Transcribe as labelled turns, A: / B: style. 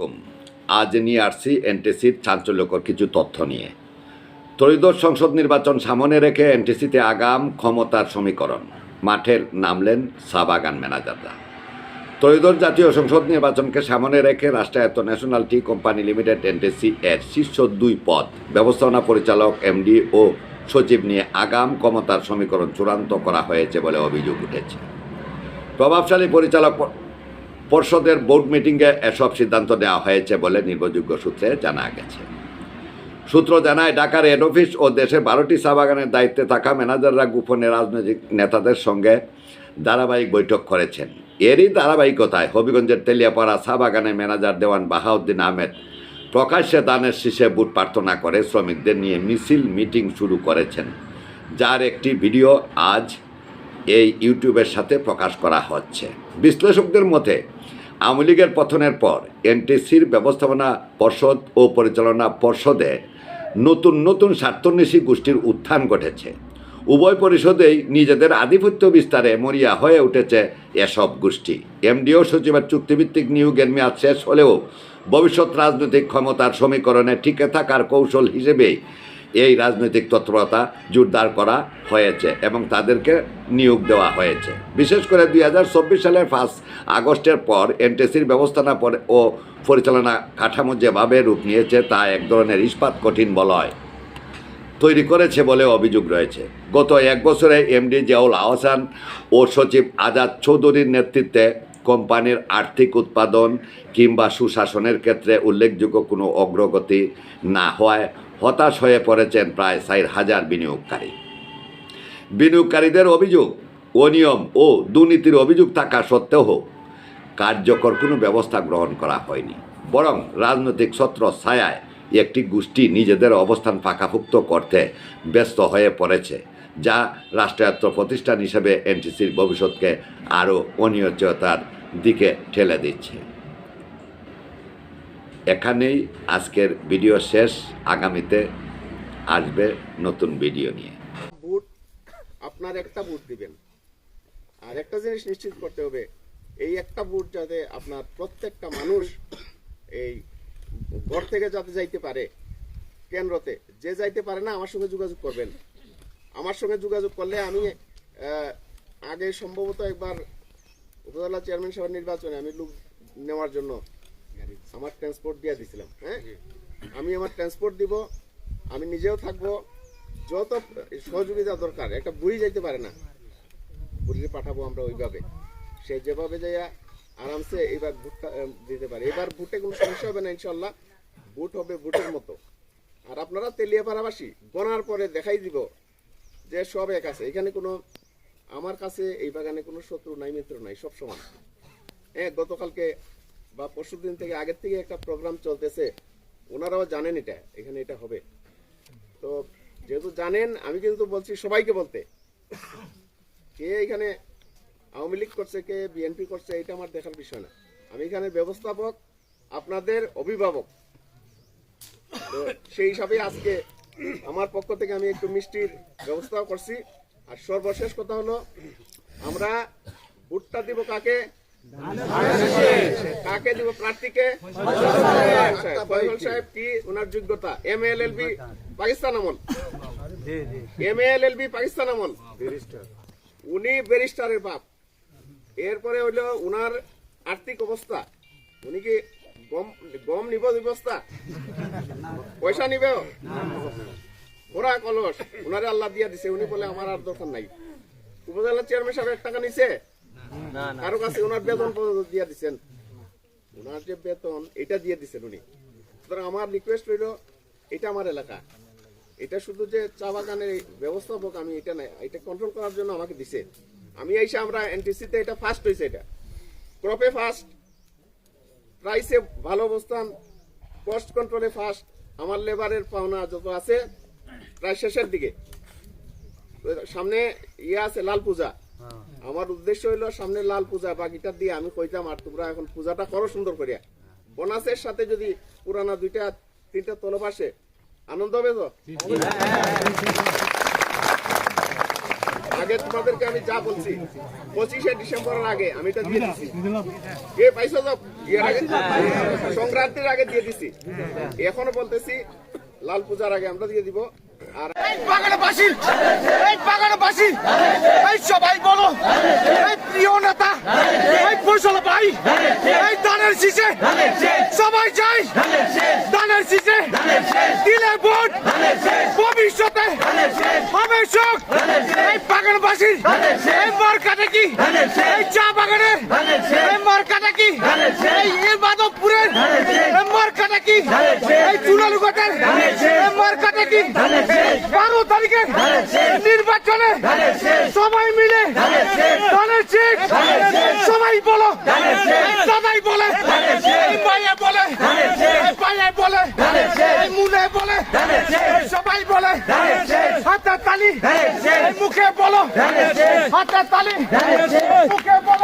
A: আলাইকুম। আজ নিয়ে আসছি এনটিসির চাঞ্চল্যকর কিছু তথ্য নিয়ে। ত্রয়োদশ সংসদ নির্বাচন সামনে রেখে এনটিসিতে আগাম ক্ষমতার সমীকরণ। মাঠের নামলেন সাবাগান ম্যানেজাররা। ত্রয়োদশ জাতীয় সংসদ নির্বাচনকে সামনে রেখে রাষ্ট্রায়ত্ত national tea company limited NTC এর শীর্ষ দুই পদ। ব্যবস্থাপনা পরিচালক, এমডি ও সচিব নিয়ে আগাম ক্ষমতার সমীকরণ চূড়ান্ত করা হয়েছে বলে অভিযোগ উঠেছে। প্রভাবশালী পরিচালক পর্ষদের বোর্ড মিটিংয়ে এসব সিদ্ধান্ত নেওয়া হয়েছে বলে নির্ভরযোগ্য সূত্রে জানা গেছে। সূত্র জানায়, ঢাকার হেড অফিস ও দেশের বারোটি চা বাগানের দায়িত্বে থাকা ম্যানেজাররা গোপনে রাজনৈতিক নেতাদের সঙ্গে ধারাবাহিক বৈঠক করেছেন। এরই ধারাবাহিকতায় হবিগঞ্জের তেলিয়াপাড়া চা বাগানের ম্যানেজার দেওয়ান বাহাউদ্দিন আহমেদ প্রকাশ্যে দানের শীষে বুট প্রার্থনা করে শ্রমিকদের নিয়ে মিছিল, মিটিং শুরু করেছেন। যার একটি ভিডিও আজ এই ইউটিউবের সাথে প্রকাশ করা হচ্ছে। বিশ্লেষকদের মতে আওয়ামী লীগের পতনের পর এনটিসির ব্যবস্থাপনা পর্ষদ ও পরিচালনা পর্ষদে নতুন নতুন স্বার্থন্বেষী গোষ্ঠীর উত্থান ঘটেছে। উভয় পরিষদেই নিজেদের আধিপত্য বিস্তারে মরিয়া হয়ে উঠেছে এসব গোষ্ঠী। এমডিও সচিবের চুক্তিভিত্তিক নিয়োগের মেয়াদ শেষ হলেও ভবিষ্যৎ রাজনৈতিক ক্ষমতার সমীকরণে টিকে থাকার কৌশল হিসেবেই এই রাজনৈতিক তৎপরতা জোরদার করা হয়েছে এবং তাদেরকে নিয়োগ দেওয়া হয়েছে। বিশেষ করে দুই হাজার চব্বিশ সালের ফার্স্ট আগস্টের পর এনটিসির ব্যবস্থাপনা পরে- ও পরিচালনা কাঠামো যেভাবে রূপ নিয়েছে তা এক ধরনের ইস্পাত কঠিন বলয় তৈরি করেছে বলে অভিযোগ রয়েছে। গত এক বছরে এমডি জিয়াউল আহসান ও সচিব আজাদ চৌধুরীর নেতৃত্বে কোম্পানির আর্থিক উৎপাদন কিংবা সুশাসনের ক্ষেত্রে উল্লেখযোগ্য কোনো অগ্রগতি না হওয়ায় হতাশ হয়ে পড়েছেন প্রায় চার হাজার বিনিয়োগকারী। বিনিয়োগকারীদের অভিযোগ, অনিয়ম ও দুর্নীতির অভিযোগ থাকা সত্ত্বেও কার্যকর কোনো ব্যবস্থা গ্রহণ করা হয়নি। বরং রাজনৈতিক ছত্র ছায়ায় একটি গোষ্ঠী নিজেদের অবস্থান পাকাপুক্ত করতে ব্যস্ত হয়ে পড়েছে, যা রাষ্ট্রায়ত্ত প্রতিষ্ঠান হিসেবে এনটিসির ভবিষ্যৎকে আরও অনিশ্চয়তার দিকে ঠেলে দিচ্ছে। এখানেই আজকের ভিডিও শেষ। আগামীতে আসবে নতুন ভিডিও নিয়ে।
B: বুট আপনার একটা বুট দিবেন। আর একটা জিনিস নিশ্চিত করতে হবে, এই একটা বুট যাতে আপনার প্রত্যেকটা মানুষ এই ঘর থেকে যাতে যাইতে পারে, কেন্দ্রতে। যে যাইতে পারে না, আমার সঙ্গে যোগাযোগ করবেন। আমার সঙ্গে যোগাযোগ করলে আমি আগে সম্ভবত একবার উপজেলা চেয়ারম্যান সভার নির্বাচনে আমি লোক নেওয়ার জন্য আমার ট্রান্সপোর্ট দিয়ে দিছিলাম হ্যাঁ? আমি আমার ট্রান্সপোর্ট দিব, আমি নিজেও থাকব। যত সহযোগিতা দরকার, একটা বুড়ি যাইতে পারে না। বুড়ি পাঠাবো আমরা ওইভাবে। সে যেভাবে যাইয়া আরামসে এবার ভুটটা দিতে পারে। এবার ভুটে কোনো সমস্যা হবে না ইনশাল্লাহ ভুট হবে ভুটের মতো। আর আপনারা তেলিয়া পাড়াবাসী গনার পরে দেখাই দিব যে সব এক আছে। এখানে কোনো, আমার কাছে এই বাগানে কোনো শত্রু নাই, মিত্র নাই, সব সমান। হ্যাঁ গতকালকে বা পরশু দিন থেকে আগের থেকে একটা প্রোগ্রাম চলতেছে, ওনারাও জানেন এটা, এখানে এটা হবে। তো যেহেতু জানেন, আমি কিন্তু বলছি সবাইকে বলতে। কে এখানে আওয়ামী লীগ করছে, কে বিএনপি করছে, এটা আমার দেখার বিষয় না। আমি এখানে ব্যবস্থাপক, আপনাদের অভিভাবক। তো সেই হিসাবে আজকে আমার পক্ষ থেকে আমি একটু মিষ্টির ব্যবস্থাও করছি। আর সর্বশেষ কথা হলো, আমরা ভোটটা দিব কাকে? কাকে দিব প্রার্থীকে? ফয়জল সাহেব কি ওনার যোগ্যতা? M L L B Pakistan আমল? M L L B Pakistan আমল? উনি ব্যারিস্টারের বাপ। এরপরে হইল উনার আর্থিক অবস্থা। উনি কি গম গম নিব ব্যবস্থা পয়সা নিবে? ওরা কলস। উনারে আল্লাহ দিয়া দিছে। উনি বলে আমার আর দরকার নাই। উপজেলা চেয়ারম্যান সাহেব এক টাকা নিছে? কারও কাছে ওনার বেতন পর্যন্ত দিয়ে দিচ্ছেন ওনার যে বেতন, এটা দিয়ে দিচ্ছেন উনি। সুতরাং আমার রিকোয়েস্ট রইল, এটা আমার এলাকা। এটা শুধু যে চা বাগানের ব্যবস্থাপক, আমি এটা নাই, এটা কন্ট্রোল করার জন্য আমাকে দিছে। আমি এসে আমরা এনটিসিতে এটা ফার্স্ট হয়েছে এটা। ক্রপে ফার্স্ট প্রাইসে ভালো অবস্থান কস্ট কন্ট্রোলে ফার্স্ট আমার লেবারের পাওনা যত আছে, প্রায় শেষের দিকে। সামনে ইয়ে আছে, লাল পূজা। আমার উদ্দেশ্য হইল সামনে লাল পূজা বাকিটা দিয়ে আমি কইতাম আর তোমরা এখন পূজাটা করো সুন্দর করিয়া। বোনাসের সাথে যদি পুরানা দুইটা তিনটা তলব আসে আনন্দ হবে তো? আগে তোমাদেরকে আমি যা বলছি পঁচিশে ডিসেম্বরের আগে আমি এটা দিয়ে দিছি। এ পাইছো তো? সংক্রান্তির আগে দিয়ে দিছি। এখনও বলতেছি লাল পূজার আগে আমরা দিয়ে দিব।
C: এই বাগানবাসী এই বাগানবাসী এই সবাই বলো প্রিয় নেতা, এই ভাই, এই দানের শীষে, সবাই যাই, দানের শীষে, দিলে ভবিষ্যতে হবে এই বাগানবাসী এই মার্কাটা কি? এই চা বাগানের এই মার্কাটা কি? এই মাধবপুরের মার্কাটা কি? এই চুনালুঘাটের, এই মার্কাটা কি? তারিখে নির্বাচনে সবাই মিলে সবাই বলো, দাদাই বলে মাইয়া বলে পায়ে বলে মুনে বলে সবাই বলে হাতে তালি মুখে বলো হাতে তালি মুখে বলো।